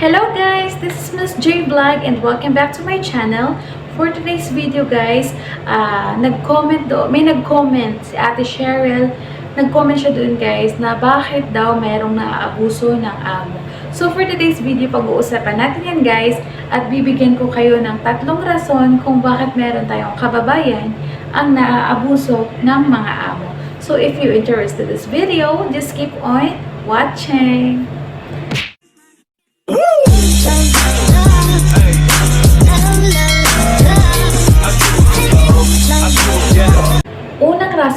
Hello guys! This is Miss J Vlog and welcome back to my channel. For today's video guys, ah, nag-comment do, may nag-comment si Ate Cheryl. Nag-comment siya doon guys na bakit daw merong naaabuso ng amo. So for today's video, pag-uusapan natin yan guys at bibigyan ko kayo ng tatlong rason kung bakit meron tayong kababayan ang naaabuso ng mga amo. So if you're interested in this video, just keep on watching!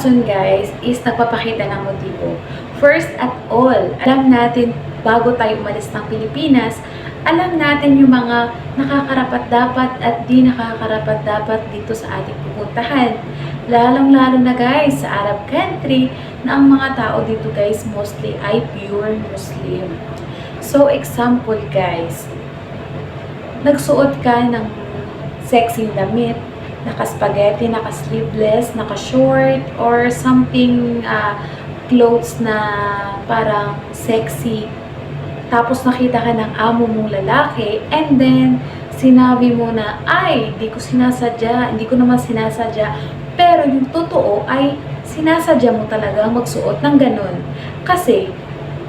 Rason guys is nagpapakita ng motibo. First at all, alam natin bago tayo umalis ng Pilipinas, alam natin yung mga nakakarapat dapat at di nakakarapat dapat dito sa ating pupuntahan. Lalong-lalo na guys sa Arab country na ang mga tao dito guys mostly ay pure Muslim. So example guys, nagsuot ka ng sexy damit, naka-spaghetti, naka-sleeveless, naka-short, or something uh, clothes na parang sexy. Tapos nakita ka ng amo mong lalaki, and then sinabi mo na, ay, hindi ko sinasadya, hindi ko naman sinasadya. Pero yung totoo ay sinasadya mo talaga magsuot ng ganun. Kasi,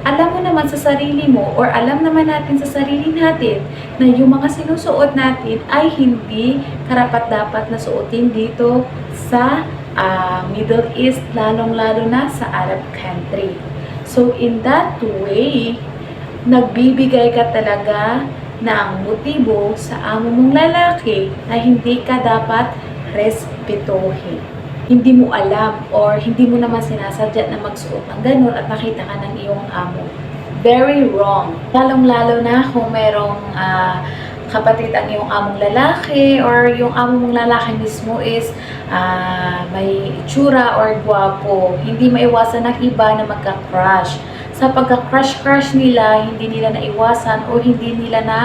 alam mo naman sa sarili mo or alam naman natin sa sarili natin na yung mga sinusuot natin ay hindi karapat dapat na suotin dito sa ah, Middle East, lalong-lalo na sa Arab country. So, in that way, nagbibigay ka talaga ng motibo sa amo mong lalaki na hindi ka dapat respetuhin hindi mo alam or hindi mo naman sinasadya na magsuot ng ganun at nakita ka ng iyong amo. Very wrong. Lalong-lalo na kung merong ah, kapatid ang iyong among lalaki or yung amo mong lalaki mismo is ah, may itsura or gwapo. Hindi maiwasan ng iba na magka-crush. Sa pagka-crush-crush nila, hindi nila naiwasan o hindi nila na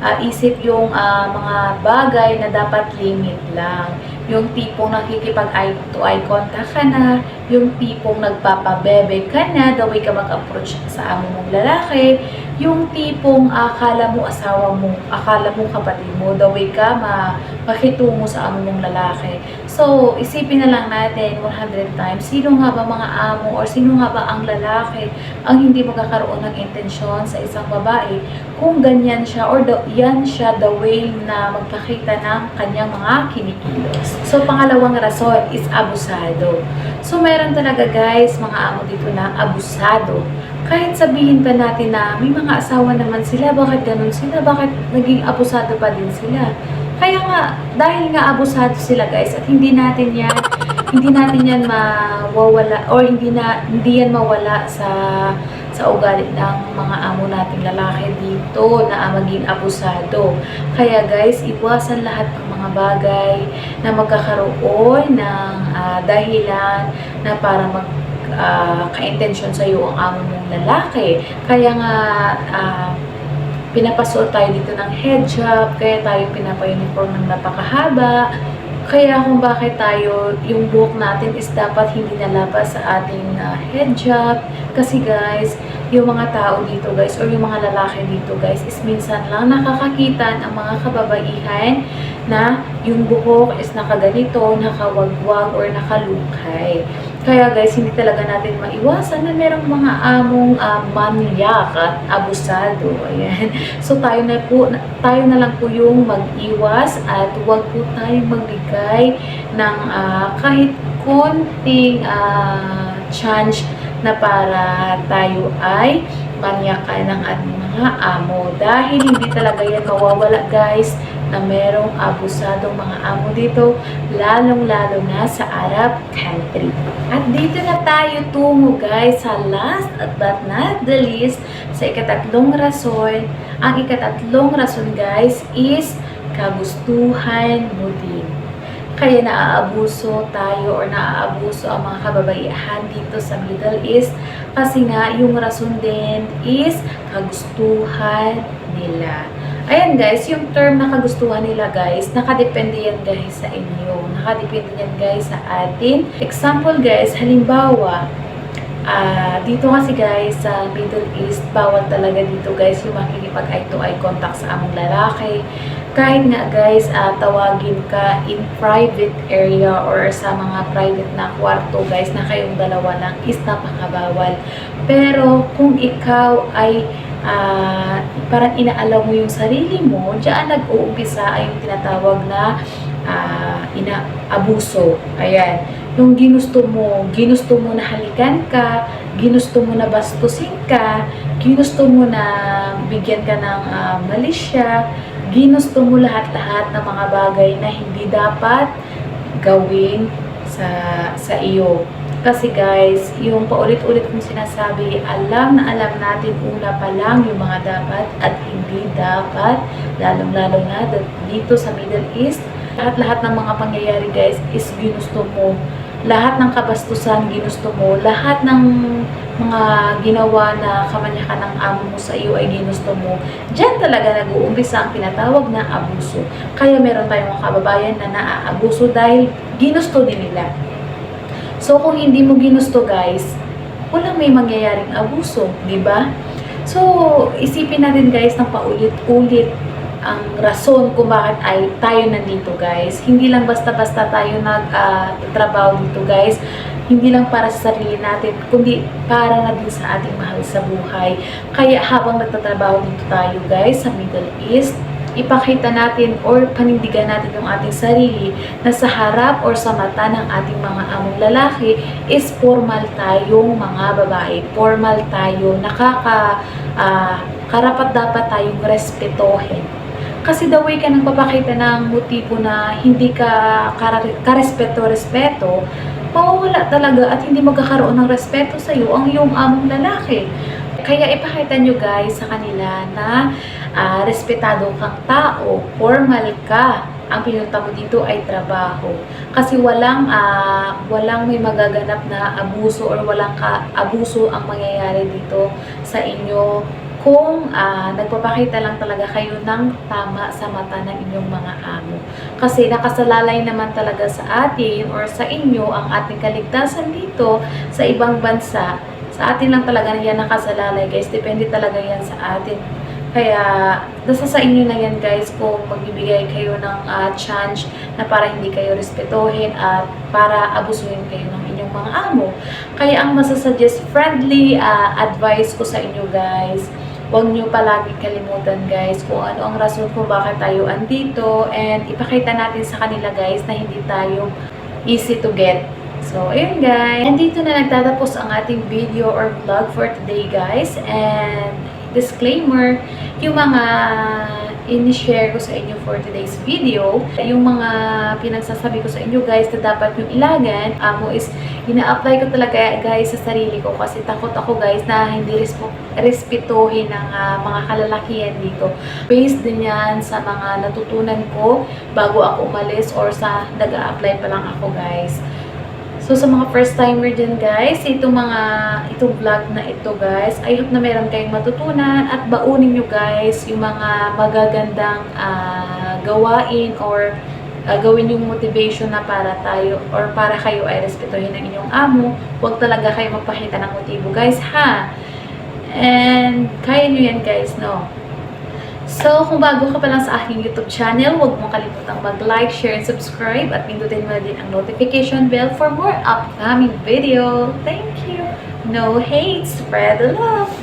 ah, isip yung ah, mga bagay na dapat limit lang yung tipong nakikipag-eye to eye contact ka na, yung tipong nagpapabebe ka na, the way ka mag-approach sa amo mong lalaki, yung tipong akala mo asawa mo, akala mo kapatid mo, the way ka ma makitungo sa amo mong lalaki. So, isipin na lang natin 100 times, sino nga ba mga amo or sino nga ba ang lalaki ang hindi magkakaroon ng intensyon sa isang babae kung ganyan siya or the, yan siya the way na magpakita ng kanyang mga kinikilos. So, pangalawang rason is abusado. So, meron talaga guys, mga amo dito na abusado. Kahit sabihin pa natin na may mga asawa naman sila, bakit ganun sila? Bakit naging abusado pa din sila? Kaya nga, dahil nga abusado sila guys, at hindi natin yan, hindi natin yan mawawala, or hindi na, hindi yan mawala sa sa ugali ng mga amo nating lalaki dito na maging abusado. Kaya guys, iwasan lahat ng mga bagay na magkakaroon ng ah, dahilan na para mag ah, ka-intention sa iyo ang amo mong lalaki. Kaya nga ah, pinapasuot tayo dito ng hijab, kaya tayo pinapa-uniform ng napakahaba, kaya kung bakit tayo, yung buhok natin is dapat hindi nalabas sa ating uh, hijab. Kasi guys, yung mga tao dito guys, or yung mga lalaki dito guys, is minsan lang nakakakita ng mga kababaihan na yung buhok is nakaganito, nakawagwag, or nakalukay. Kaya guys, hindi talaga natin maiwasan na merong mga among uh, manyak at abusado. Ayan. So tayo na po, tayo na lang po yung mag-iwas at huwag po tayong magbigay ng ah, kahit konting ah, chance na para tayo ay manyakan ng ating mga amo. Dahil hindi talaga yan mawawala guys na merong abusadong mga amo dito, lalong-lalo na sa Arab country. At dito na tayo tungo guys sa last but not the least, sa ikatatlong rason. Ang ikatatlong rason guys is kagustuhan mo din. Kaya naaabuso tayo or naaabuso ang mga kababaihan dito sa Middle East kasi nga yung rason din is kagustuhan nila. Ayan guys, yung term na kagustuhan nila guys, nakadepende yan guys sa inyo. Nakadepende yan guys sa atin. Example guys, halimbawa, Ah, dito kasi guys, sa Middle East, bawal talaga dito guys yung makikipag eye to eye contact sa among lalaki. Kahit nga guys, ah, tawagin ka in private area or sa mga private na kwarto guys na kayong dalawa lang is napakabawal. Pero kung ikaw ay ah, parang inaalaw mo yung sarili mo, diyan nag-uumpisa ay yung tinatawag na ah, inaabuso. Ayan. Yung ginusto mo, ginusto mo na halikan ka, ginusto mo na bastusin ka, ginusto mo na bigyan ka ng ah, mali siya, ginusto mo lahat-lahat ng mga bagay na hindi dapat gawin sa sa iyo. Kasi guys, yung paulit-ulit kong sinasabi, alam na alam natin una pa lang yung mga dapat at hindi dapat, lalong-lalo na dito sa Middle East, lahat-lahat ng mga pangyayari guys is ginusto mo. Lahat ng kabastusan ginusto mo. Lahat ng mga ginawa na kamanyakan ng amo mo sa iyo ay ginusto mo. Diyan talaga nag-uumpisa ang tinatawag na abuso. Kaya meron tayong mga kababayan na naaabuso dahil ginusto din nila. So, kung hindi mo ginusto, guys, walang may mangyayaring abuso, di ba? So, isipin natin, guys, ng paulit-ulit ang rason kung bakit ay tayo nandito, guys. Hindi lang basta-basta tayo nag-trabaho dito, guys. Hindi lang para sa sarili natin, kundi para na din sa ating mahal sa buhay. Kaya habang nagtatrabaho dito tayo, guys, sa Middle East, ipakita natin or panindigan natin yung ating sarili na sa harap or sa mata ng ating mga among lalaki is formal tayong mga babae. Formal tayo, nakaka ah, karapat dapat tayong respetohin. Kasi the way ka nagpapakita ng motibo na hindi ka karespeto-respeto, mawawala talaga at hindi magkakaroon ng respeto sa iyo ang iyong among lalaki. Kaya ipakita nyo guys sa kanila na ah, respetado kang tao, formal ka. Ang pinunta mo dito ay trabaho. Kasi walang ah, walang may magaganap na abuso or walang ka abuso ang mangyayari dito sa inyo kung ah, nagpapakita lang talaga kayo ng tama sa mata ng inyong mga amo. Kasi nakasalalay naman talaga sa atin or sa inyo ang ating kaligtasan dito sa ibang bansa. Sa atin lang talaga yan nakasalalay guys. Depende talaga yan sa atin. Kaya, nasa sa inyo na yan guys kung magbibigay kayo ng ah, chance na para hindi kayo respetohin at para abusuhin kayo ng inyong mga amo. Kaya ang masasuggest friendly ah, advice ko sa inyo guys, huwag nyo palagi kalimutan guys kung ano ang rason kung bakit tayo andito and ipakita natin sa kanila guys na hindi tayo easy to get. So, ayun guys. And dito na nagtatapos ang ating video or vlog for today guys. And disclaimer, yung mga in-share ko sa inyo for today's video, yung mga pinagsasabi ko sa inyo guys na dapat yung ilagan, amo is ina-apply ko talaga guys sa sarili ko kasi takot ako guys na hindi respo- respetuhin ng ah, mga kalalakihan dito. Based din yan sa mga natutunan ko bago ako umalis or sa nag-a-apply pa lang ako guys. So, sa mga first timer dyan guys, itong mga, itong vlog na ito guys, I hope na meron kayong matutunan at baunin nyo guys yung mga magagandang ah, gawain or ah, gawin yung motivation na para tayo or para kayo ay respetuhin ng inyong amo. Huwag talaga kayo magpakita ng motibo guys ha. And kaya nyo yan guys no. So, kung bago ka pa lang sa aking YouTube channel, huwag mong kalimutang mag-like, share, and subscribe at pindutin mo din ang notification bell for more upcoming video. Thank you! No hate, spread the love!